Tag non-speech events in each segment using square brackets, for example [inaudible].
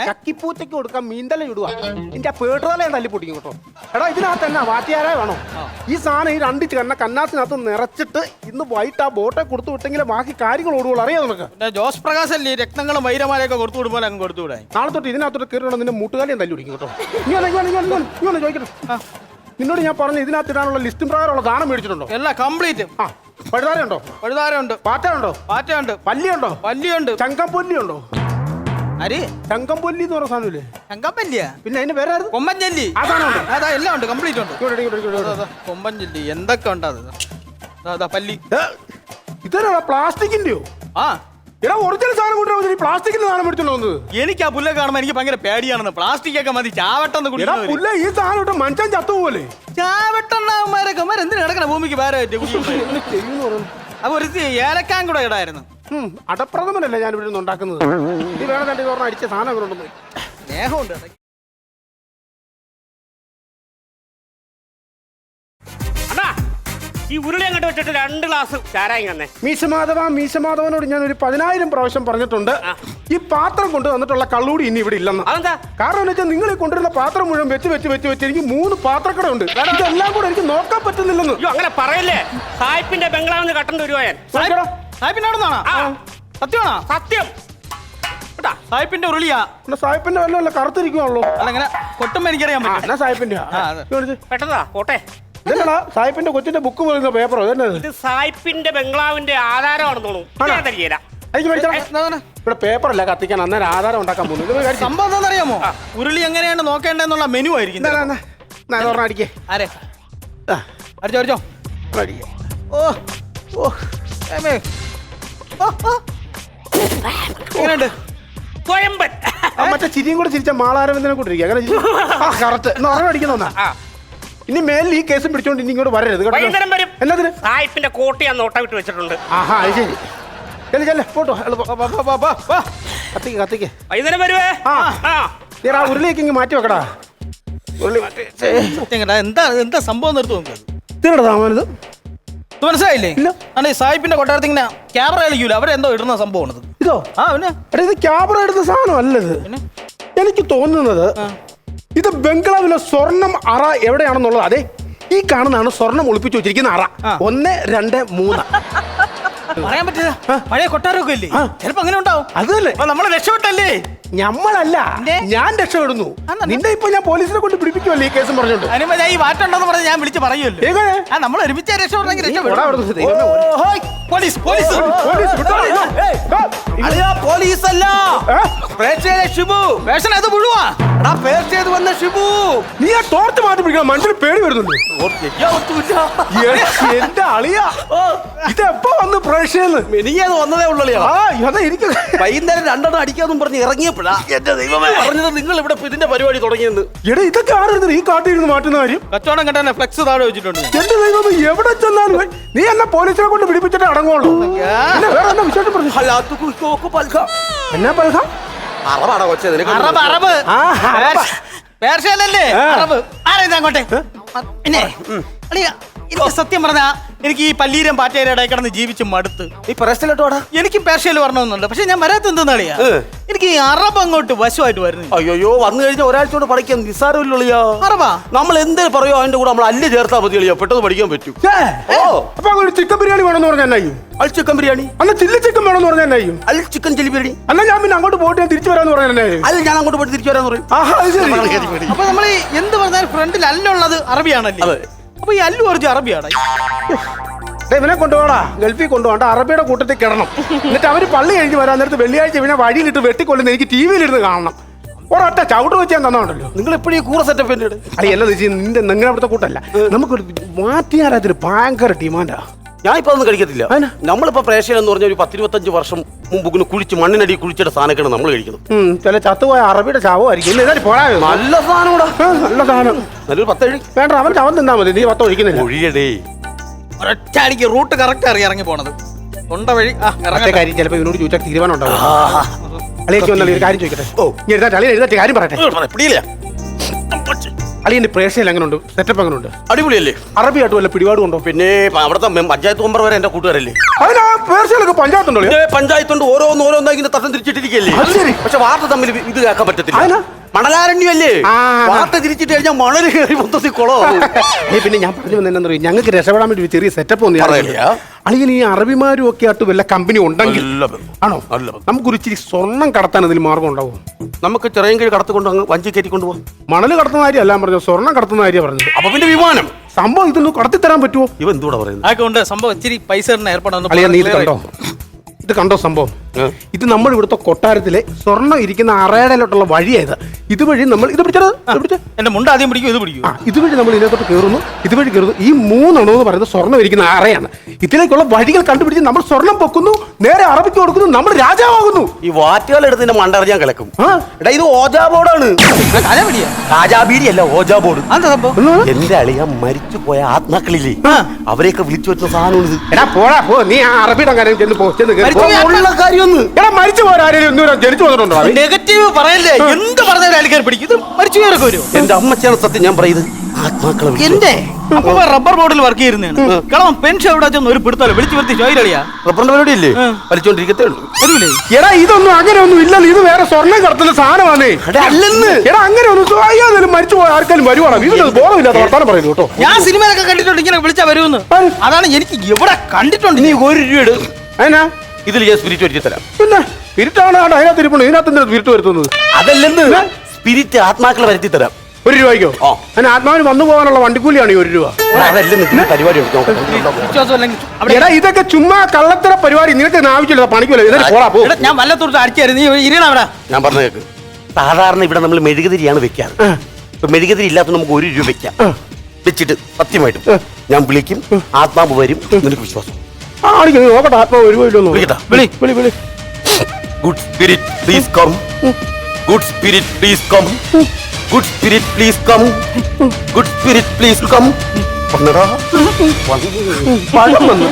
ചക്കിപ്പൂച്ചയ്ക്ക് കൊടുക്കാൻ മീന്തല ഇടുക നിന്റെ പേട്ടറോലെ തല്ലി പൊട്ടിക്കും കേട്ടോ. എടാ ഇതിനകത്ത് തന്നെ വാറ്റിയാരേ വേണോ? ഈ സാധനം ഈ രണ്ട് കണ്ണ കന്നാസിനകത്ത് നിറച്ചിട്ട് ഇന്ന് വൈകിട്ട് ആ ബോട്ടെ കൊടുത്തു വിട്ടെങ്കിൽ ബാക്കി കാര്യങ്ങൾ ഓടുകയുള്ളൂ അറിയാം നിനക്ക്? ജോസ് പ്രകാശ് അല്ലേ രക്തങ്ങളും വൈരമാലയൊക്കെ കൊടുത്തു വിടുമ്പോൾ അങ്ങ് കൊടുത്തു വിടാൻ? നാളെ തൊട്ട് ഇതിനകത്തോട്ട് കയറിയുള്ള നിന്റെ മുട്ടുകാലിയും തല്ലി പിടിക്കും കേട്ടോ. ഇങ്ങനെ ചോദിക്കട്ടെ. നിന്നോട് ഞാൻ പറഞ്ഞു ഇതിനകത്ത് ഇടാനുള്ള ലിസ്റ്റും പ്രകാരമുള്ള ദാനം മേടിച്ചിട്ടുണ്ടോ? എല്ലാം കംപ്ലീറ്റ് ആ. പഴുതാരയുണ്ടോ? പഴുതാരമുണ്ട് പാറ്റയുണ്ടോ പാറ്റയുണ്ട്. പല്ലിയുണ്ടോ? പല്ലിയുണ്ട്. ചങ്കംപൊല്ലിയുണ്ടോ അരി ചങ്കംപൊല്ലി എന്ന് പറഞ്ഞ സാധനമില്ലേ? പല്ലിയാ. പിന്നെ അതിന് വേറെ കൊമ്പഞ്ചല്ലി. ഉണ്ട് അതാ എല്ലാം ഉണ്ട് കംപ്ലീറ്റ് ഉണ്ട്. കൊമ്പഞ്ചല്ലി. എന്തൊക്കെ ഉണ്ടാ അത് പല്ലി. ഇതാ പ്ലാസ്റ്റിക്കിന്റെയോ? ആ. എടാ ഒറിജിനൽ സാധനം കൊണ്ടുവരാൻ പ്ലാസ്റ്റിക്കിന്റെ സാധനം മേടിച്ചോണ്ട് വന്നത്? എനിക്ക് ആ പുല്ല കാണുമ്പോ എനിക്ക് ഭയങ്കര പേടിയാണെന്ന്. പ്ലാസ്റ്റിക് ഒക്കെ മതി ചാവട്ടെന്ന് എടാ പുല്ല ഈ സാധനം ഇട്ട് മനുഷ്യൻ ചത്തുപോലെ ചാവട്ടെണ്ണമാരൊക്കെ മാർ എന്തിനാ കിടക്കണ? ഭൂമിക്ക് വേറെ അപ്പൊ ഒരു ഏലക്കാൻ കൂടെ ഇടായിരുന്നു. അടപ്രഥമനല്ലേ ഞാൻ ഇവിടെ നിന്ന് ഉണ്ടാക്കുന്നത്? നീ വേണം അടിച്ച സാധനം സ്നേഹമുണ്ട്. ഈ ഉരുളി അങ്ങോട്ട് വെച്ചിട്ട് രണ്ട് ഗ്ലാസ് ചാരായം തന്നെ. മീശമാധവ മീശമാധവനോട് ഞാൻ ഒരു പതിനായിരം പ്രാവശ്യം പറഞ്ഞിട്ടുണ്ട്. ഈ പാത്രം കൊണ്ട് വന്നിട്ടുള്ള കള്ളൂടി ഇനി ഇവിടെ ഇല്ലെന്ന്. അതെന്താ? കാരണം എന്ന് വെച്ചാൽ നിങ്ങൾ ഈ കൊണ്ടുവരുന്ന പാത്രം മുഴുവൻ വെച്ച് വെച്ച് വെച്ച് വെച്ച് എനിക്ക് മൂന്ന് പാത്രക്കട ഉണ്ട്. ഇതെല്ലാം കൂടെ എനിക്ക് നോക്കാൻ പറ്റുന്നില്ലെന്ന്. അയ്യോ അങ്ങനെ പറയല്ലേ? സായിപ്പിന്റെ ബംഗ്ലാവിന്ന് കട്ടണ്ട് ഒരു നോക്കിയെടാ. സായിപ്പിന്റെ അവിടെ നിന്നാണോ. സത്യമാണോ? സത്യം. കേട്ടാ സാഹിബിന്റെ ഉരുളിയാ. പിന്നെ വല്ല കറുത്തിരിക്കുവാണല്ലോ. അല്ല ഇങ്ങനെ കൊട്ടുമ്പോ എനിക്കറിയാൻ ആ പറ്റും എന്നാ സാഹിബിന്റെ ആ, അതെ. പെട്ടതാ പോട്ടെ. ഇതെന്നാ സായിപ്പിന്റെ കൊച്ചിന്റെ ബുക്ക് പേപ്പറോ ഇതെന്നത് ഇത്? സായിപ്പിന്റെ ബംഗ്ലാവിന്റെ ആധാരമാണെന്ന് തോന്നുന്നു. ഇവിടെ പേപ്പറല്ല കത്തിക്കാൻ അന്നേരം ആധാരം ഉണ്ടാക്കാൻ പോകുന്നു. ഇത് സംഭവം എന്താണെന്നറിയാമോ ഉരുളി എങ്ങനെയാണ് നോക്കേണ്ടതെന്നുള്ള മെനു ആയിരിക്കും അടിക്കേ. ആരെ? ആ, അടിച്ചോ അടിച്ചോ. ഒരെണ്ണം അടിക്കേ ഓ ഓ ഏമേ. ഓ, ഓ. എങ്ങനെയുണ്ട്? സ്വയംബൻ ആ, മറ്റേ ചിരിയും കൂടെ ചിരിച്ച മാളാരവിന്ദനെ കൂട്ടിരിക്കുക. അങ്ങനെ കറക്റ്റ് ഒരെണ്ണം അടിക്കുന്ന ആ, ഇനി മേലിൽ ഈ കേസും പിടിച്ചോണ്ട് ഇനി ഇങ്ങോട്ട് വരരുത് കേട്ടോ. വൈകുന്നേരം വരും. എന്നതിന് സായിപ്പിന്റെ കോട്ട് ഞാൻ നോട്ട വിട്ട് വെച്ചിട്ടുണ്ട്. ആഹാ അത് ശരി. ചെല്ലു ചെല്ലു പോട്ടോ. എളുപ്പം വാ, വാ, വാ, വാ, വാ. കത്തിക്ക് കത്തിക്ക്. വൈകുന്നേരം വരുവേ? ആ. ആ. നീ ആ ഉരുളിയൊക്കെ ഇങ്ങ് മാറ്റി വെക്കടാ. ഉരുളി മാറ്റി. സത്യം കേട്ടാ എന്താ എന്താ സംഭവം നിർത്തു നോക്കുന്നത് ഇതിനടാ താമരത് ഇത് മനസ്സിലായില്ലേ? ഇല്ല. അതെ സായിപ്പിന്റെ കൊട്ടാരത്തിൽ ഇങ്ങനെ ക്യാമറ കളിക്കൂല. അവരെന്തോ ഇടുന്ന സംഭവമാണത്. ഇതോ? ആ പിന്നെ? എടാ ഇത് ക്യാമറ എടുത്ത സാധനം അല്ലത്. പിന്നെ? എനിക്ക് തോന്നുന്നത് ഇത് ബംഗ്ലാവിലെ സ്വർണം അറ എവിടെയാണെന്നുള്ളത്? അതെ ഈ കാണുന്നതാണ് സ്വർണം ഒളിപ്പിച്ചു വെച്ചിരിക്കുന്ന അറ. ഒന്ന് രണ്ട് മൂന്ന്. പറയാൻ പറ്റില്ല. പഴയ കൊട്ടാരമൊക്കെ ഇല്ലേ. ചിലപ്പോ അങ്ങനെ ഉണ്ടാവും. അതല്ലേ നമ്മളെ രക്ഷപ്പെട്ടല്ലേ? ഞമ്മളല്ല. ഞാൻ രക്ഷപ്പെടുന്നു. നിന്റെ നിന്നെ ഇപ്പൊ ഞാൻ പോലീസിനെ കൊണ്ട് പിടിപ്പിക്കുമല്ലോ ഈ കേസ് പറഞ്ഞോണ്ട്? അതിനുമ്പോ ഈ പറഞ്ഞ് ഞാൻ വിളിച്ച് പറയുമല്ലോ? ആ നമ്മൾ ഒരുമിച്ച് രക്ഷപ്പെടണമെങ്കിൽ ഷിബു വേഷൻ അത് മുഴുവാ എടാ പേർച്ചയത് വന്ന ഷിബു നീ ആ മാറ്റി പിടിക്കണം മനുഷ്യന് പേടി വരുന്നുണ്ട്. എ- എന്റെ അളിയാ. ഇത് എപ്പോ വന്ന് പ്രേക്ഷയെന്ന് എനിക്കത് വന്നതേ ഉള്ളൂ ആ അതാ എനിക്ക് വൈകുന്നേരം രണ്ടെണ്ണം അടിക്കാന്നും പറഞ്ഞ് ഇറങ്ങിയപ്പോഴാ എന്റെ ദൈവമേ. പറഞ്ഞത് നിങ്ങൾ ഇവിടെ ഇപ്പൊ ഇതിന്റെ പരിപാടി തുടങ്ങിയെന്ന്. എടാ ഇതൊക്കെ ആരായിരുന്നു ഈ കാട്ടിൽ മാറ്റുന്ന കാര്യം? കച്ചവടം കണ്ടന്നെ ഫ്ലെക്സ് താഴെ വെച്ചിട്ടുണ്ട്. ഞാൻ. എന്റെ ദൈവം എവിടെ ചെന്നാലും നീ എന്നെ പോലീസിനെ കൊണ്ട് പിടിപ്പിച്ചിട്ട് അടങ്ങുള്ളൂ പിന്നെ വേറെ എന്നാ വിശേഷം പറഞ്ഞു? എന്നാ പൽഹ അറവാടാ കൊച്ചേ? നിനക്ക് അറബ് അറബ്. ആ, അറബ്. പേർഷ്യ- പേർഷ്യയിലല്ലേ? ആ. അറബ്. ആരാ ഇത് അങ്ങോട്ടെ? പിന്നെ അളിയാ, എനിക്ക് സത്യം പറഞ്ഞാ എനിക്ക് ഈ പല്ലീരം പാറ്റയുടെ ഇടയിൽ കിടന്ന് ജീവിച്ച് മടുത്ത്. നീ പ്രശ്നമില്ലോടാ എനിക്ക് പേർഷ്യയിൽ വരണമെന്നുണ്ട്. പക്ഷെ ഞാൻ വരാത്ത എന്തെന്നറിയാ? ഏ. എനിക്ക് ഈ അറബ് അങ്ങോട്ട് വശമായിട്ട് വരുന്നു അയ്യോ വന്നു കഴിഞ്ഞാൽ ഒരാഴ്ച കൊണ്ട് പഠിക്കാൻ നിസ്സാരമില്ലിയോ അറബാ? നമ്മൾ എന്ത് പറയോ അതിന്റെ കൂടെ നമ്മൾ അല്ല ചേർത്താ മതി അളിയോ പെട്ടെന്ന് പഠിക്കാൻ പറ്റും. ഛേ, ഓ. അപ്പൊ ഒരു ചിക്കൻ ബിരിയാണി വേണമെന്ന് പറഞ്ഞാൽ എന്നായും അൽ ചിക്കൻ ബിരിയാണി. അന്ന് ചില്ലി ചിക്കൻ വേണമെന്ന് പറഞ്ഞാൽ എന്നായും അൽ ചിക്കൻ ചില്ലി ബിരിയാണി. അല്ല ഞാൻ പിന്നെ അങ്ങോട്ട് പോയിട്ട് ഞാൻ തിരിച്ചു വരാന്ന് പറഞ്ഞാൽ എന്നായും അല്ല ഞാൻ അങ്ങോട്ട് പോയിട്ട് തിരിച്ചു വരാന്ന് പറയും. ആഹാ അത് ശരി. അപ്പൊ നമ്മൾ എന്ത് പറഞ്ഞാൽ ഫ്രണ്ടിൽ അല്ലുള്ളത് അറബിയാണല്ലേ? അതെ. അപ്പൊ ഈ അല്ലു കുറച്ച് അറബിയാണ് ദേ, ഇവനെ കൊണ്ടുപോടാ. ഗൾഫിൽ കൊണ്ടുപോകണ്ട. അറബിയുടെ കൂട്ടത്തിൽ കിടണം. എന്നിട്ട് അവർ പള്ളി കഴിഞ്ഞ് വരാൻ നേരത്ത് വെള്ളിയാഴ്ച ഇവനെ വഴിയിലിട്ട് വെട്ടിക്കൊല്ലുന്ന എനിക്ക് ടി വിയിലിരുന്ന് കാണണം. ഒരൊറ്റ ചവിട്ട് വെച്ച് ഞാൻ തന്നോണ്ടല്ലോ നിങ്ങൾ എപ്പോഴും ഈ കൂറ സെറ്റപ്പ് അല്ല എല്ലാം നിന്റെ നിങ്ങളുടെ അവിടുത്തെ കൂട്ടല്ല. നമുക്കൊരു മാറ്റിയാരത്തിന് ഭയങ്കര ഡിമാൻഡാ ഞാൻ ഇപ്പൊ ഒന്നും കഴിക്കത്തില്ല. അതിനാ? നമ്മളിപ്പോ പ്രേക്ഷകൻ എന്ന് പറഞ്ഞ ഒരു പത്തിരുപത്തഞ്ച് വർഷം മുമ്പ് ഇങ്ങനെ കുഴിച്ച് മണ്ണിനടി കുഴിച്ചിട്ട സാധനമൊക്കെയാണ് നമ്മൾ കഴിക്കുന്നത്. ചില ചത്തുപോയ അറബിയുടെ ചാവോ ആയിരിക്കും ഏതായാലും പോരാ നല്ല സാധനം നല്ല സാധനം. നല്ലൊരു പത്തേഴ് വേണ്ട അവൻ ചവൻ തിന്നാ മതി. നീ പത്ത് ഒഴിക്കുന്നില്ല. ഒഴിയടേ. ഒരൊറ്റ അടിക്ക് റൂട്ട് കറക്റ്റ് അറിയാം ഇറങ്ങി പോണത്. തൊണ്ട വഴി കാര്യം ചിലപ്പോൾ ഇവനോട് ചോദിച്ചാൽ തീരുമാനം ഉണ്ടാവും. അളിയേക്ക് വന്നാൽ ഒരു കാര്യം ചോദിക്കട്ടെ? ഓ. ഇനി എഴുതാട്ടെ അളിയ എഴുതാട്ടെ കാര്യം പറയട്ടെ? പിടിയില്ല. അളിയന്റെ അങ്ങനെ ഉണ്ട് സെറ്റപ്പ് അങ്ങനെ ഉണ്ട് അടിപൊളിയല്ലേ? അറബിയായിട്ട് വല്ല പിടിപാടുണ്ടോ പിന്നെ പ- അവിടുത്തെ മെ- പഞ്ചായത്ത് മെമ്പർ വരെ എന്റെ കൂട്ടുകാരല്ലേ? അതിനാ പേർഷ്യയിലൊക്കെ പഞ്ചായത്തുണ്ടോ അളിയാ? പിന്നെ പഞ്ചായത്തുണ്ട്. ഓരോന്ന് ഓരോന്ന് ഇങ്ങനെ തട്ടം തിരിച്ചിട്ടിരിക്കല്ലേ അത് ശരി. പക്ഷെ വാർത്ത തമ്മിൽ ഇത് കേൾക്കാൻ പറ്റത്തില്ല. മണലാരണ്യല്ലേ ആ. വാർത്ത തിരിച്ചിട്ട് കഴിഞ്ഞാൽ മണൽ കയറി മൊത്തത്തിൽ കുളമാവും. [laughs] ഏയ് പിന്നെ ഞാൻ പറഞ്ഞു വന്നെന്നു ഞങ്ങൾക്ക് രക്ഷപ്പെടാൻ വേണ്ടി ഒരു ചെറിയ സെറ്റപ്പ് ഒന്ന് പറയല്ലേ? അളിയൻ ഈ അറബിമാരും ഒക്കെ ആയിട്ട് വല്ല കമ്പനി ഉണ്ടെങ്കിൽ നല്ല ബന്ധം. ആണോ? നല്ല ബന്ധം. നമുക്കൊരു ഇച്ചിരി സ്വർണം കടത്താൻ അതിൽ മാർഗം ഉണ്ടാവും? നമുക്ക് ചെറിയ കീഴ് കടത്തുകൊണ്ട് അങ്ങ് വഞ്ചി കയറ്റിക്കൊണ്ട് പോകും മണൽ കടത്തുന്ന കാര്യം അല്ല പറഞ്ഞു സ്വർണം കടത്തുന്ന കാര്യം പറഞ്ഞു അപ്പൊ പിന്നെ വിമാനം. സംഭവം ഇതൊന്ന് കടത്തി തരാൻ പറ്റുമോ ഇവ എന്തുകൂടെ പറയുന്നത്? അതൊക്കെ ഉണ്ട്. സംഭവം ഇച്ചിരി പൈസ ഇടുന്ന ഏർപ്പാടാണ്. അളിയ നീ ഇത് കണ്ടോ? ഇത് കണ്ടോ സംഭവം? ഇത് നമ്മൾ ഇവിടുത്തെ കൊട്ടാരത്തിലെ സ്വർണം ഇരിക്കുന്ന അറേടയിലോട്ടുള്ള വഴിയായത് ഇതുവഴി നമ്മൾ ഇത് പിടിച്ചത് എന്റെ മുണ്ട് ആദ്യം പിടിക്കും ഇത് പിടിക്കും. ഇതുവഴി നമ്മൾ ഇതിനകത്തോട്ട് കയറുന്നു. ഇതുവഴി കയറുന്നു. ഈ മൂന്നെണ്ണം എന്ന് പറയുന്നത് സ്വർണം ഇരിക്കുന്ന അറയാണ്. ഇതിലേക്കുള്ള വഴികൾ കണ്ടുപിടിച്ച് നമ്മൾ സ്വർണം പൊക്കുന്നു നേരെ അറബിക്ക് കൊടുക്കുന്നു നമ്മൾ രാജാവാകുന്നു. ഈ വാറ്റുകൾ എടുത്തിന്റെ മണ്ടറിയാൻ കിളക്കും എടാ ഇത് ഓജാ ബോർഡാണ്. കല പിടിയാ രാജാബീഡി അല്ല ഓജാ ബോർഡ്? എന്റെ അളിയ മരിച്ചു പോയ ആത്മാക്കളില്ലേ അവരെയൊക്കെ വിളിച്ചു വെച്ച സാധനം എടാ പോടാ പോ. നീ ആ അറബിയുടെ കാര്യം ചെന്ന് പോ ചെന്ന് കേറി. എടാ മരിച്ചു പോരാ ആരെങ്കിലും ഒന്നും ജനിച്ചു വന്നിട്ടുണ്ടോ? നെഗറ്റീവ് പറയല്ലേ? എന്ത് പറഞ്ഞാലും ആൾക്കാർ പിടിക്കും. ഇത് മരിച്ചു പോയവരൊക്കെ വരും. എന്റെ അമ്മച്ചാണ് സത്യം ഞാൻ പറയുന്നത്. ആത്മാക്കളെ എന്റെ അപ്പൊ റബ്ബർ ബോർഡിൽ വർക്ക് ചെയ്യുന്നതാണ്. കളവൻ പെൻഷൻ എവിടെ ചെന്ന് ഒരു പിടുത്തല്ലോ വിളിച്ചു വരുത്തി ചോയിലളിയാ റബ്ബറിന്റെ പരിപാടി ഇല്ലേ. വലിച്ചോണ്ടിരിക്കത്തേ ഉള്ളൂ. എടാ ഇതൊന്നും അങ്ങനെ ഒന്നും ഇല്ലല്ലോ. ഇത് വേറെ സ്വർണം കടത്തുന്ന സാധനമാണേ. അല്ലെന്ന്. എടാ അങ്ങനെ ഒന്നും മരിച്ചു പോയ ആർക്കാലും വരുവാണ്. ഇതിനൊരു ബോധമില്ലാത്ത വർത്താനം പറയുന്നു കേട്ടോ. ഞാൻ സിനിമയിലൊക്കെ കണ്ടിട്ടുണ്ട്. ഇങ്ങനെ വിളിച്ചാ വരുമെന്ന്. അതാണ് എനിക്ക് എവിടെ കണ്ടിട്ടുണ്ട്. നീ ഒരു രൂപ അതിനാ ഇതിൽ ഞാൻ സ്പിരിറ്റ് ഒരുക്കി തരാം. പിന്നെ സ്പിരിറ്റാണ് ആണ് അതിനകത്ത് ഇരിപ്പുണ്ട്. ഇതിനകത്ത് എന്തിനാ സ്പിരിറ്റ് വരുത്തുന്നത്? അതല്ലെന്ന്. സ്പിരിറ്റ് ആത്മാക്കളെ വരുത്തി തരാം. ഒരു രൂപയ്ക്കോ? ആ. അതിന് ആത്മാവിന് വന്നു പോകാനുള്ള വണ്ടിക്കൂലിയാണ് ഈ ഒരു രൂപ. അതല്ലെന്ന് പരിപാടി എടുത്തോ വിശ്വാസം അല്ലെങ്കിൽ അവിടെ എടാ ഇതൊക്കെ ചുമ്മാ കള്ളത്തര പരിപാടി. നിനക്ക് ആവശ്യമില്ല പണിക്കൂല. ഇതിന് പോടാ പോ. എടാ, ഞാൻ വല്ലത്തോട്ട് അടിച്ചായിരുന്നു നീ ഇരിയണ അവിടെ. ഞാൻ പറഞ്ഞു കേക്ക്. സാധാരണ ഇവിടെ നമ്മൾ മെഴുകുതിരിയാണ് വെക്കാറ്. ഇപ്പൊ മെഴുകുതിരി ഇല്ലാത്ത നമുക്ക് ഒരു രൂപ വെക്കാം. വെച്ചിട്ട് സത്യമായിട്ടും ഞാൻ വിളിക്കും ആത്മാവ് വരും നിനക്ക് വിശ്വാസം. ആ അടിക്കുന്നു നോക്കട്ടെ ആത്മാവ് ഒരു രൂപ വിളിക്കട്ടാ? വിളി വിളി. വിളി good spirit please come good spirit please come good spirit please come good spirit please come വന്നടാ. പഴം വന്നു.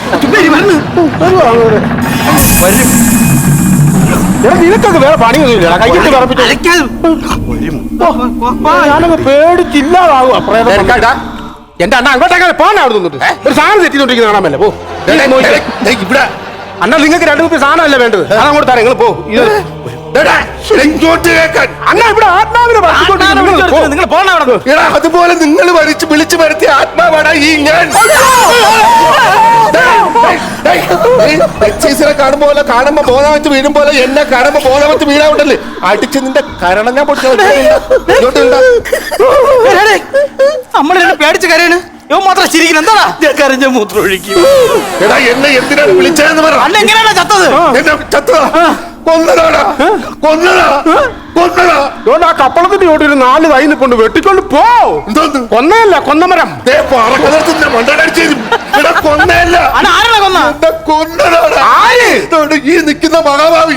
വരും എടാ നിനക്കൊക്കെ വേറെ പണിയൊന്നുമില്ല കൈകിട്ട് വിറപ്പിച്ചു വരും. ഞാനങ്ങ് പേടിച്ചില്ലാതാകുക പ്രേതം എന്റെ അണ്ണ അങ്ങോട്ടേക്കാൾ പോണ അവിടെ നിന്നിട്ട്. ഒരു സാധനം തെറ്റിക്കൊണ്ടിരിക്കുന്ന കാണാൻ പറ്റില്ല പോ. ഇവിടെ അണ്ണാ നിങ്ങൾക്ക് രണ്ടു കുപ്പി സാധനമല്ല വേണ്ടത് അതങ്ങോട്ട് തരാം നിങ്ങൾ പോ ഇത് അതുപോലെ നിങ്ങൾ വരിച്ച് വിളിച്ചു വരുത്തിയ ആത്മാവാണ് ഈ ഞാൻ കാണുമ്പോ കാണുമ്പോ ബോധവത്ത് വീഴും പോലെ എന്നെ കാണുമ്പോ ബോധവത്ത് വീഴാവുണ്ടല്ലേ അടിച്ച് നിന്റെ കരണം ഞാൻ പൊട്ടിച്ചു ഇങ്ങോട്ട് ഇണ്ടാ. എടേ, നമ്മൾ പേടിച്ച് കരയാണ് ഇവൻ മാത്രം ചിരിക്കണം എന്താടാ? ഞാൻ കരഞ്ഞ മൂത്രം ഒഴിക്കും എടാ എന്നെ എന്തിനാണ് വിളിച്ചതെന്ന് പറ. അല്ല എങ്ങനെയാണ് ചത്തത്? എന്നെ ചത്തതാ. കൊന്നതാടാ. കൊന്നതാ. ആ കപ്പളത്തിന്റെ ഓടി ഒരു നാല് തൈ നിൽക്കൊണ്ട് വെട്ടിക്കൊണ്ട് പോ. കൊന്നയല്ല കൊന്നമരം. ഈ നിൽക്കുന്ന മഹാഭാവി.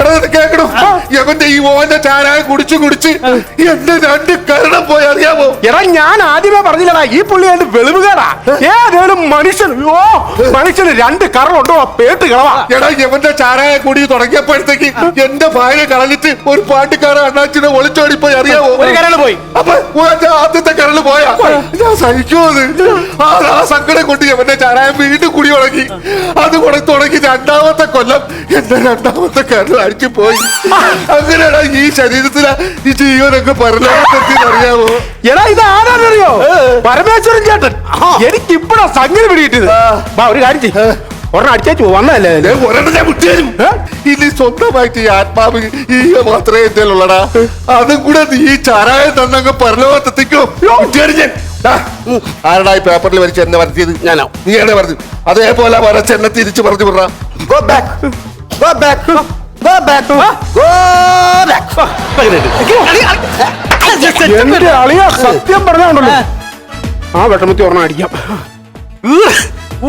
തന്നെ കേക്കണോ ഈ ഓന്റെ ചാരായ കുടിച്ചു കുടിച്ച് എന്റെ രണ്ട് കരണം പോയി അറിയാമോ? എടാ ഞാൻ ആദ്യമേ പറഞ്ഞില്ലടാ ഈ പുള്ളിയായിട്ട് വെളിവുകേടാ. ഏതേലും മനുഷ്യൻ ഓ മനുഷ്യന് രണ്ട് കരളുണ്ടോ? പേട്ട് കിളവാ. എടാ യവന്റെ ചാരായ കുടി തുടങ്ങിയപ്പോഴത്തേക്ക് എന്റെ ഭാര്യ കളഞ്ഞിട്ട് ഒരു പാട്ടുകാരൻ അണ്ണാച്ചിനെ ഒളിച്ചോടിപ്പോയി അറിയാമോ ഒരു കരൾ പോയി. അപ്പൊ ആദ്യത്തെ കരൾ പോയാ? ഞാൻ സഹിക്കുമോ അത്. ആ ആ സങ്കടം കൊണ്ട് എവന്റെ ചാരായം വീണ്ടും കുടി തുടങ്ങി. അത് കൂടെ തുടങ്ങി രണ്ടാമത്തെ കൊല്ലം എന്റെ രണ്ടാമത്തെ കരൾ അടിച്ചു പോയി. അങ്ങനെയാണ് ഈ ശരീരത്തിലെ ഈ ജീവനൊക്കെ പരലോകത്തെത്തി അറിയാമോ എടാ ഇത് ആരാണെന്നറിയോ? പരമേശ്വരൻ ചേട്ടൻ. എനിക്ക് ഇപ്പഴാ സംഗതി പിടിയിട്ടത് ഒരു കാര്യം ചെയ്യ്. ഒരെണ്ണം അടിച്ചു വന്നല്ലേ വിട്ടുതരും ഇനി സ്വന്തമായിട്ട് ഈ ആത്മാവ് ഈ മാത്രമേ എന്തേലുള്ളടാ അതും കൂടെ നീ ഈ ചാരായം തന്നങ്ങ് പരലോകത്തെത്തിക്കോ. വിട്ടുതരും ഞാൻ. ഉം, ആരടാ ഈ പേപ്പറിൽ വരച്ച് എന്നെ വരുത്തിയത്? ഞാനാ. നീയാണ് പറഞ്ഞു അതേപോലെ വരച്ച് എന്നെ തിരിച്ചു പറഞ്ഞു വിടറാ. Go back go back go back go back. എന്റെ അളിയ സത്യം പറഞ്ഞാണ്ടല്ലോ ആ. വിഷമത്തി ഒരെണ്ണം അടിക്കാം.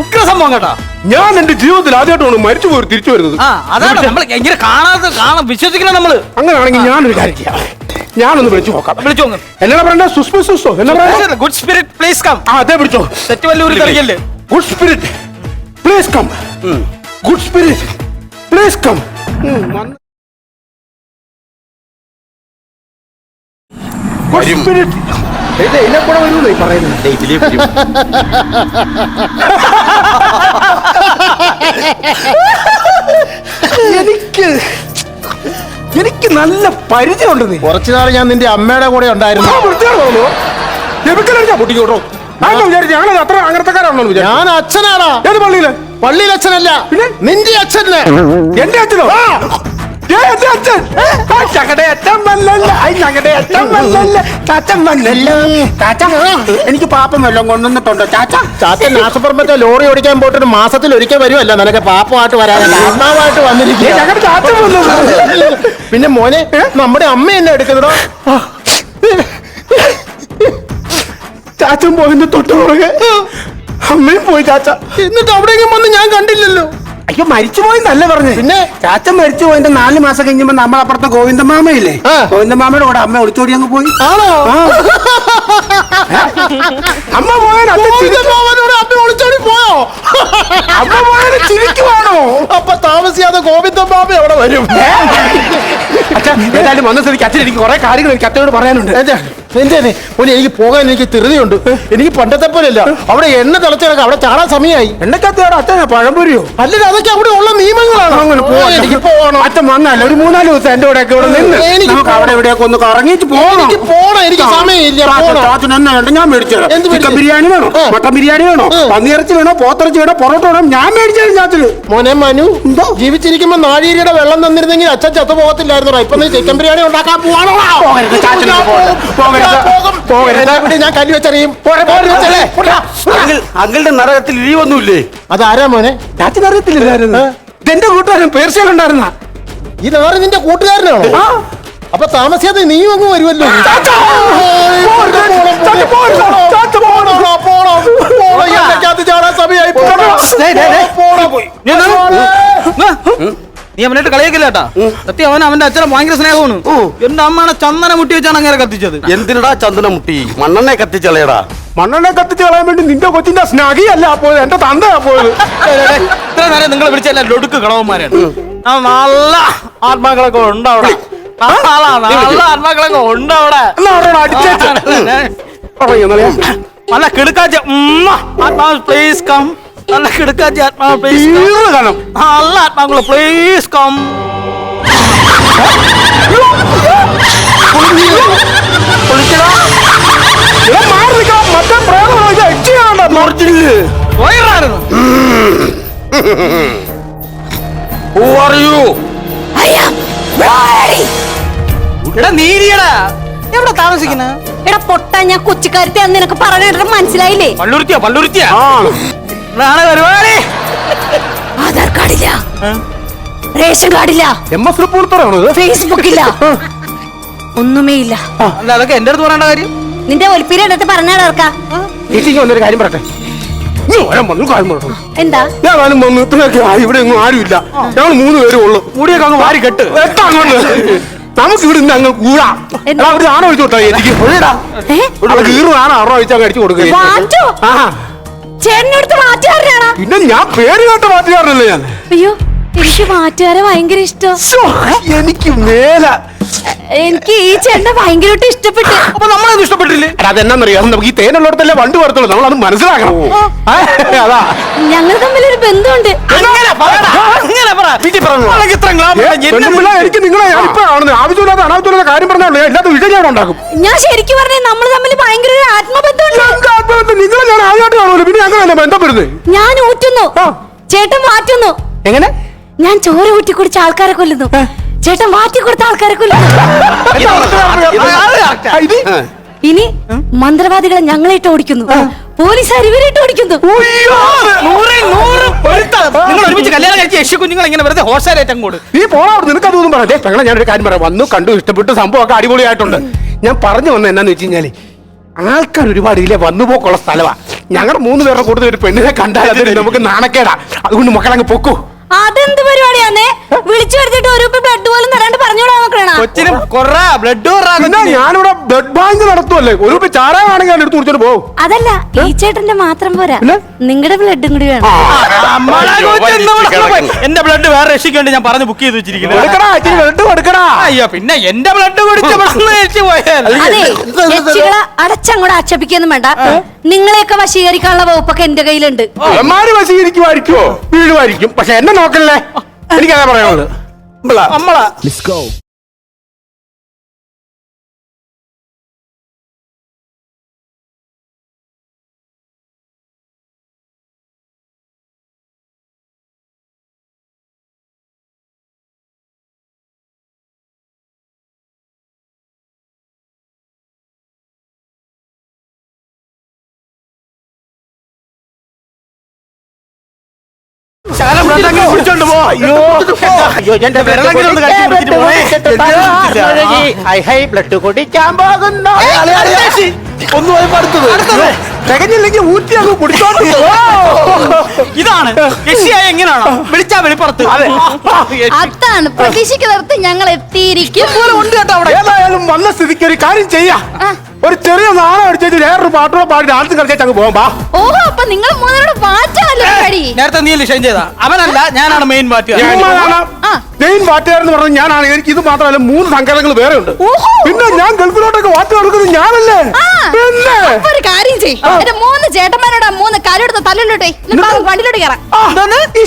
ഉഗ്ര സംഭവം കേട്ടാ. ഞാൻ എന്റെ ജീവിതത്തിൽ ആദ്യമായിട്ടാണ് മരിച്ചു പോയി തിരിച്ചു വരുന്നത്. ആ അതാണ് നമ്മൾ എങ്ങനെ കാണാതെ കാണാൻ വിശ്വസിക്കണം നമ്മൾ? അങ്ങനെയാണെങ്കിൽ ഞാനൊരു കാര്യം ചെയ്യാം. ഞാനൊന്ന് വിളിച്ചു നോക്കാം. വിളിച്ചു നോക്ക്. എന്നാ പറയണ്ട? സുസ്മി സുസ്തോ എന്നാ പറയണ്ട? ഗുഡ് സ്പിരിറ്റ് പ്ലീസ് കം ആ അതെ വിളിച്ചോ. തെറ്റ് Valloor good spirit please come good spirit please come spirit. ഇത് ഇതിനെ കൂടെ വരുമെന്ന് പറയുന്നത്. [laughs] എനിക്ക് എനിക്ക് നല്ല പരിചയമുണ്ട് നീ. കുറച്ചു നാൾ ഞാൻ നിന്റെ അമ്മയുടെ കൂടെ ഉണ്ടായിരുന്നു. പൊട്ടിക്കോട്ടോ. ഞാൻ വിചാരിച്ചു ഞങ്ങൾ അത്ര അങ്ങനത്തെക്കാരാണോ ഞാൻ അച്ഛനാടാ. ഏത് പള്ളിയിൽ? പള്ളിയിൽ അച്ഛനല്ല പിന്നെ? നിന്റെ അച്ഛനെ. എന്റെ അച്ഛനോ? എനിക്ക് പാപ്പം വല്ലതും കൊണ്ടുവന്നിട്ടുണ്ടോ ചാച്ച? ചാച്ച നാസപ്പുറത്തെ ലോറി ഓടിക്കാൻ പോയിട്ട് മാസത്തിൽ ഒരിക്കൽ വരുമല്ല നിനക്ക് പാപ്പമായിട്ട് വരാനായിട്ട് അമ്മാവായിട്ട് ഏ, വന്നിരിക്കുക ഞങ്ങളുടെ ചാച്ചൻ വന്നു. പിന്നെ മോനെ നമ്മുടെ അമ്മ എന്നെ എടുക്കുന്നതോ ചാച്ചൻ പോയിന്റെ തൊട്ടു പുറകെ. അമ്മയും പോയി ചാച്ച. എന്നിട്ട് അവിടെയെങ്കിലും വന്ന് ഞാൻ കണ്ടില്ലല്ലോ. അയ്യോ മരിച്ചു പോയെന്നല്ല പറഞ്ഞു. പിന്നെ? ചാച്ചൻ മരിച്ചു പോയിന്റെ നാല് മാസം കഴിഞ്ഞപ്പോ നമ്മളപ്പുറത്തെ ഗോവിന്ദമാമയില്ലേ? ഗോവിന്ദ ഗോവിന്ദമാമയുടെ കൂടെ അമ്മ ഒളിച്ചോടി അങ്ങ് പോയി. ആണോ. [laughs] അമ്മ ഒളിച്ചോടി പോയോ? അമ്മ ചിരിക്കുവാണോ? അപ്പൊ താമസിയാതെ ഗോവിന്ദ ഗോവിന്ദമാമ എവിടെ വരും? ഏതായാലും വന്ന സ്ഥിതിക്ക് അച്ഛൻ എനിക്ക് കുറെ കാര്യങ്ങൾ എനിക്ക് അച്ഛനോട് പറയാനുണ്ട്. എന്റെ എന്റെ എനിക്ക് പോകാൻ എനിക്ക് തിരുതിയുണ്ട് എനിക്ക് പണ്ടത്തെ പോലെ അല്ല അവിടെ എണ്ണ തിളച്ചിടക്കാം അവിടെ ചാടാൻ സമയമായി. എണ്ണക്കത്തോടെ അച്ഛനാ പഴംപൊരിയോ? അല്ലെങ്കിൽ അതൊക്കെ അവിടെ ഉള്ള നിയമങ്ങളാണ്. അങ്ങനെ ഓ, എനിക്ക് പോകണം. അച്ഛൻ വന്നല്ല ഒരു മൂന്നാൽ ദിവസം എന്റെ കൂടെ ഇവിടെ നിന്ന്. എനിക്ക് അവിടെ എവിടെയൊക്കെ ഒന്ന് കറങ്ങിയിട്ട് പോകണം. എനിക്ക് പോകണം എനിക്ക് സമയമില്ല ചാച്ചൻ എന്നാ വേണ്ട ഞാൻ മേടിച്ചത് ചിക്കൻ ബിരിയാണി വേണോ. മട്ടൻ ബിരിയാണി വേണോ. പന്നിയിറച്ചി വേണോ? പോത്തിറച്ചി വേണോ? പൊറോട്ട വേണോ? ഞാൻ മേടിച്ചത് ചാച്ചന് മോനെ മനു എന്തോ? ജീവിച്ചിരിക്കുമ്പോ നാഴീരിയുടെ വെള്ളം തന്നിരുന്നെങ്കിൽ അച്ഛൻ ചത്തു പോകത്തില്ലായിരുന്നു ഇപ്പൊ ചിക്കൻ ബിരിയാണി ഉണ്ടാക്കാൻ പോവാണോ പോകരുത്, ചാച്ചന് പോകരുത്. ഞാൻ കല്ലി വെച്ചറിയും. അങ്കിളുടെ നരകത്തിൽ ഇഴിവൊന്നുമില്ലേ അതാരാ മോനെ? ചാച്ചൻ അറിയത്തില്ലായിരുന്നു ഇതെന്റെ കൂട്ടുകാരൻ പേർച്ചയിലുണ്ടായിരുന്ന നാറ് നിന്റെ കൂട്ടുകാരനാണോ. അപ്പൊ താമസിയാതെ നീയും അങ്ങ് വരുമല്ലോ സമയമായി. പോണോ. പോണോ, പോയി. നീ അവനായിട്ട് കളിയാക്കില്ല കേട്ടാ സത്യം അവൻ അവന്റെ അച്ഛനെ ഭയങ്കര സ്നേഹമാണ്. എന്റെ അമ്മയാണ് ചന്ദന മുട്ടി വെച്ചാണ് അങ്ങനെ കത്തിച്ചത്. എന്തിനടാ ചന്ദന മുട്ടി? മണ്ണെണ്ണ കത്തിച്ചളയടാ. മണ്ണെണ്ണ കത്തിച്ച് കളയാൻ വേണ്ടി നിന്റെ കൊച്ചിന്റെ സ്നഗിയല്ല പോയത് എന്റെ തന്തയാ പോയത്. ഇത്ര നേരം നിങ്ങൾ വിളിച്ചല്ല ലൊടുക്ക് കളവന്മാരാണ്. ആ നല്ല ആത്മാക്കളൊക്കെ ഉണ്ടവിടെ നല്ല ആത്മാക്കളൊക്കെ ഉണ്ട് അവിടെ. എന്നാ അവരോട് അടിച്ചേച്ച്. പറയൂ, എന്നാലേ. നല്ല കിടുക്കാച്ച പ്ലീസ് കം നല്ല കിടുക്കാച്ച ആത്മാവ് പ്ലീസ് നല്ല ആത്മാക്കൾ പ്ലീസ് കം എവിടെ താമസിക്കുന്ന? എടാ പൊട്ടാ ഞാൻ കൊച്ചിക്കാരത്തെ അന്ന് നിനക്ക് പറഞ്ഞിട്ട് മനസ്സിലായില്ലേ? പള്ളുരുത്തിയാ പള്ളുരുത്തിയാ ആ ഇതാണ് പരിപാടി ആധാർ കാർഡില്ല. റേഷൻ കാർഡില്ല. എം എസ് ഫേസ്ബുക്ക് ഇല്ല. ഒന്നുമേ ഇല്ല. അതൊക്കെ എന്റെ അടുത്ത് പറയേണ്ട കാര്യം. നിന്റെ ഒലിപ്പിരി എടുത്ത് പറഞ്ഞാടർക്ക ചേച്ചിക്ക് വന്നൊരു കാര്യം പറയട്ടെ. നീ വരാൻ വന്നു കാര്യം എന്താ? ഞാൻ കാലം വന്നു ഇത്രയൊക്കെ ആയി ഇവിടെ ഒന്നും ആരുമില്ല ഞങ്ങൾ മൂന്ന് പേരും ഉള്ളൂ. മുടിയൊക്കെ അങ്ങ് വാരി കെട്ട്. എത്താ അങ്ങോട്ട്. നമുക്ക് ഇവിടെ നിന്ന് അങ്ങ് കൂടാം. എടാ, ഒരു ആണോ ഒഴിച്ചു കൊടുത്താ ചേച്ചിക്ക് ഏ? അവിടെ കീറും ആണോ ആറോ ഒഴിച്ചാൽ അടിച്ചു കൊടുക്കുക ആ. ചേട്ടനടുത്ത് മാറ്റുകാരനാണ് പിന്നെ ഞാൻ പേര് കേട്ട മാറ്റുകാരനല്ലേ ഞാൻ? അയ്യോ എനിക്ക് മാറ്റുകാരെ ഭയങ്കര ഇഷ്ടം. എനിക്ക് മേല. എനിക്ക് ഈ ചേട്ടനെ ഭയങ്കരമായിട്ട് ഇഷ്ടപ്പെട്ടു. അപ്പൊ നമ്മളത് ഇഷ്ടപ്പെട്ടില്ലേ? അതെന്നറിയാം നമുക്ക് ഈ തേനുള്ളിടത്തല്ലേ വണ്ടി വരത്തുള്ളൂ. നമ്മൾ അത് മനസ്സിലാക്കണം അതാ. ഞങ്ങൾ ഒരു ബന്ധമുണ്ട്. അങ്ങനെ പറയടാ, അങ്ങനെ പറ. അവൾക്ക് ഇത്ര glamour ഏ, ഉണ്ടെങ്കിൽ എന്നെ പെണ്ണുപിള്ള, എനിക്ക് നിങ്ങളെ ഞാനിപ്പോ കാണുന്നത് ആവശ്യമില്ലാത്ത അനാവശ്യമില്ലാത്ത കാര്യം പറഞ്ഞാൽ ഇല്ലാത്ത വിഷയം ഞാൻ ഉണ്ടാക്കും. ഞാൻ ശരിക്കും പറഞ്ഞേ നമ്മൾ തമ്മിൽ ഭയങ്കര ഒരു ആത്മബന്ധമുണ്ട്. ഞങ്ങൾക്ക് ആത്മഹത്യ നിങ്ങളെ ഞാൻ ആദ്യമായിട്ട് കാണുമല്ലോ. പിന്നെ ഞങ്ങളല്ലേ ബന്ധപ്പെടുന്നത്? ഞാൻ ഊറ്റുന്നു. ആ. ചേട്ടൻ മാറ്റുന്നു എങ്ങനെ? ഞാൻ ചോര ഊറ്റി കുടിച്ച ആൾക്കാരെ കൊല്ലുന്നു. ചേട്ടൻ മാറ്റി കൊടുത്ത ആൾക്കാരെ കൊല്ലുന്നു. ഇനി മന്ത്രവാദികളെ ഞങ്ങളെയിട്ട് ഓടിക്കുന്നു. ഓടിക്കുന്നു. പൊരുത്ത. നിങ്ങൾ ഒരുമിച്ച് കല്യാണം കഴിച്ച കുഞ്ഞുങ്ങൾ ഇങ്ങനെ വെറുതെ ഹോർസായിട്ട് അങ്ങോട്ട് നീ പോണാ നിനക്ക് അതൊന്നും പറയാം. പെങ്ങളെ ഞാനൊരു കാര്യം പറയാം. വന്നു കണ്ടു ഇഷ്ടപ്പെട്ടു സംഭവമൊക്കെ അടിപൊളിയായിട്ടുണ്ട്. ഞാൻ പറഞ്ഞു വന്ന എന്നാന്ന് വെച്ച് കഴിഞ്ഞാൽ ആൾക്കാർ ഒരുപാട് ഇതിലെ വന്നുപോക്കുള്ള സ്ഥലമാണ് ഞങ്ങളുടെ മൂന്ന് പേരുടെ കൂടുതൽ ഒരു പെണ്ണിനെ കണ്ടാൽ നമുക്ക് നാണക്കേടാ. അതുകൊണ്ട് മക്കളങ്ങ് പൊക്കൂ. അതെന്ത് പരിപാടിയാന്നേ? വിളിച്ചു വരുത്തിട്ട് ഒരു ബ്ലഡ് പോലും തരാണ്ട് പറഞ്ഞുവിടാൻ നോക്കണ കൊച്ചിന് കൊറേ ബ്ലഡ് പിന്നെ ഞാനിവിടെ ബ്ലഡ് ബാങ്ക് നടത്തുമല്ലേ ഒരു ചാരായാണെങ്കിൽ ഞാൻ എടുത്ത് കുടിച്ചോണ്ട് പോകും അതല്ല ഈ ചേട്ടന്റെ മാത്രം പോരാ? നിങ്ങളുടെ ബ്ലഡും കൂടി വേണം. എന്റെ ബ്ലഡ് വേറെ രക്ഷിക്കേണ്ടി ഞാൻ പറഞ്ഞു ബുക്ക് ചെയ്ത് വെച്ചിരിക്കുന്നത്. അയ്യോ പിന്നെ എന്റെ ബ്ലഡ് കുടിച്ച് [laughs] യക്ഷികളെ അടച്ചങ്ങോട്ട് ആക്ഷേപിക്കൊന്നും വേണ്ട. നിങ്ങളെയൊക്കെ വശീകരിക്കാനുള്ള വകുപ്പൊക്കെ എന്റെ കയ്യിലുണ്ട്. എമ്മാര് വശീകരിക്കുമായിരിക്കുമോ വീഴുമായിരിക്കും പക്ഷെ എന്നെ നോക്കല്ലേ? എനിക്കതാ പറയാനുള്ളത്. ബ്ലഡ് കുടിക്കാൻ പോകുന്നു. ഒന്നും ആയി അടുത്തത്. തികഞ്ഞില്ലെങ്കിൽ ഊറ്റി അങ്ങ് കുടിച്ചോണ്ട് പോ. ഇതാണ്. യക്ഷിയായ എങ്ങനെയാണോ? വിളിച്ചാ വെളിപ്പുറത്ത് അതാണ്. പ്രതീക്ഷിക്കുന്നിടത്ത് ഞങ്ങൾ എത്തിയിരിക്കും. ഉണ്ട് കേട്ടോ അവിടെ. ഏതായാലും വന്ന സ്ഥിതിക്ക് ഒരു കാര്യം ചെയ്യാം. ഒരു ചെറിയ നാണം അടിച്ചു വേറൊരു പാട്ടോ പാടി ഡാൻസ് കളിച്ചാൽ അങ്ങ് പോകാം ബാ ഓഹോ അപ്പൊ നിങ്ങൾ മൂന്നോട് മാറ്റാണല്ലോ പരിപാടി നേരത്തെ നീ ലിഷൻ ചെയ്താ അവനല്ല ഞാനാണ് മെയിൻ പാർട്ടി മെയിൻ ആ. എന്ന് പറഞ്ഞാൽ ഞാനാണ് എനിക്ക് ഇത് മാത്രമല്ല മൂന്ന് സംഘടനകൾ വേറെ ഉണ്ട് ഓഹോ. പിന്നെ ഞാൻ ഗൾഫിലോട്ടൊക്കെ വാറ്റ് കൊടുക്കുന്നത് ഞാനല്ലേ ആ. പിന്നെ അപ്പൊ ഒരു കാര്യം ചെയ്യ് എന്റെ മൂന്ന് ചേട്ടന്മാരോട് ആ മൂന്ന് കാലെടുത്ത് തല്ലിലോട്ടെ വണ്ടിയിലോട്ട് കയറാം ആ, ഈ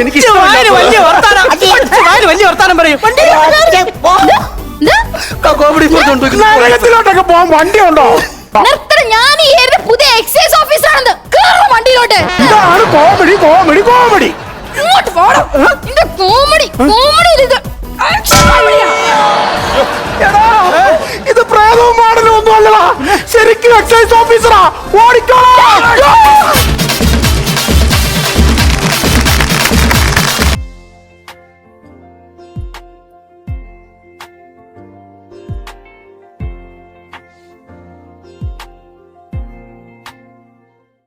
എനിക്ക് വാൽ വലിയ ഇഷ്ടമില്ല. വർത്താനം കൊച്ചു വാൽ വലിയ വർത്താനം പറയും കോമഡി നരകത്തിലോട്ടൊക്കെ പോകാൻ വണ്ടി ഉണ്ടോ ഞാൻ ഈ ഏരിയ പുതിയ എക്സൈസ് ഓഫീസറാണെന്ന് കേറും വണ്ടിയിലോട്ട്. ഇതാണ് കോമഡി കോമഡി കോമഡി ഇങ്ങോട്ട് പോടാ. നിന്റെ കോമഡി കോമഡിയിൽ ഇത്. ഇത് പ്രേതവും മാടലും ഒന്നും അല്ലടാ ശരിക്കും എക്സൈസ് ഓഫീസറാ ഓടിക്കോളാം.